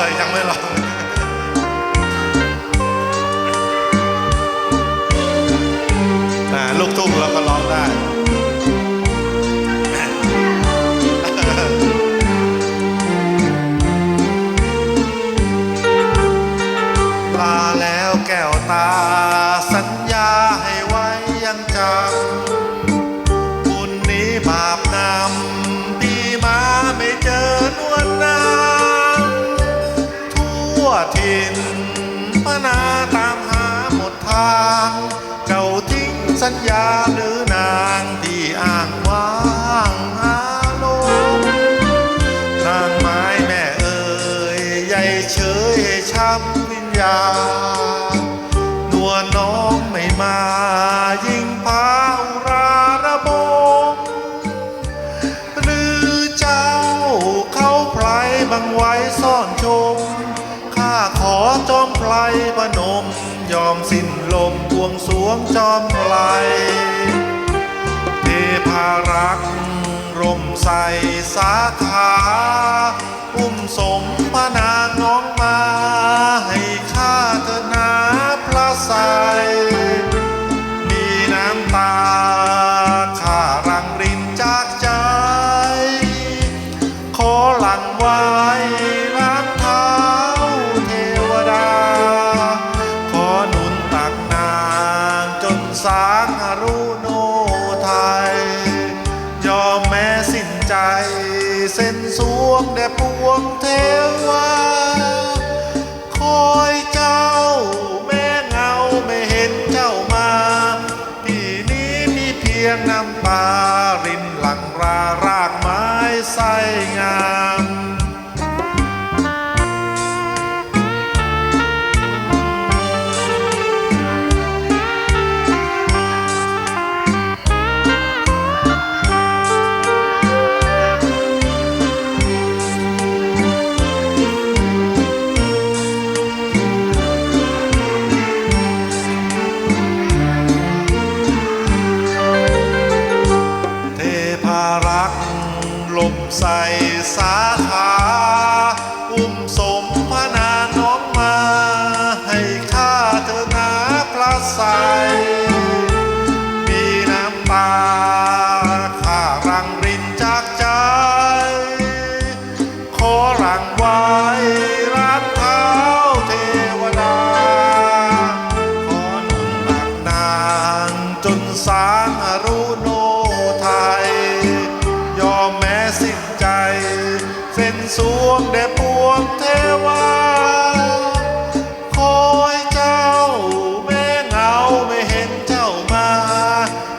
เลยยังไม่ลองลูกทุ่งเราก็ร้องได้ ถิ่นพนาตามหาหมดทาง เจ้าทิ้งสัญญาหรือนางที่อ้างว้างหาลมนางไม้แม่เอ่ยใหญ่เฉยช้ำวิญญาณนัวน้องไม่มายิ่งพาอุราระบมหรือเจ้าเขาไพรบังไว้ซ่อนชม ขอจอมไพรพนม ยอมสิ้นลมบวงสวงจอมไพรเทพารักษ์ร่มใสสาขา สางหรุโนไทย ยอมแม้สิ้นใจ เส้นสวงแด่ปวงเทวา คอยเจ้า แม่เงาไม่เห็นเจ้ามาที่นี้มีเพียงน้ำตารินหลังรารากไม้ไส้งาม รักหลบใส่สาขาอุ้มสมพระนางน้องมา ให้ข้าเธอนาพระใสมีน้ำตาข้ารังรินจากใจ ขอหลังไว้ร้านเท้าเทวดา ขอหนุนตักนางจนสางรุโน สวงแด่ปวงเทวา คอยเจ้าแม่เงาไม่เห็นเจ้ามา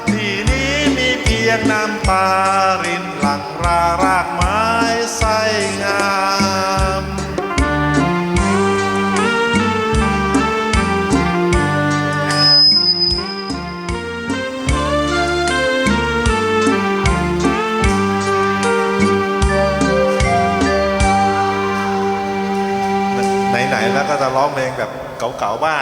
ที่นี้มีเพียงน้ำตารินหลังรารากไม้ไส้งา แบบเก่าๆบ้าง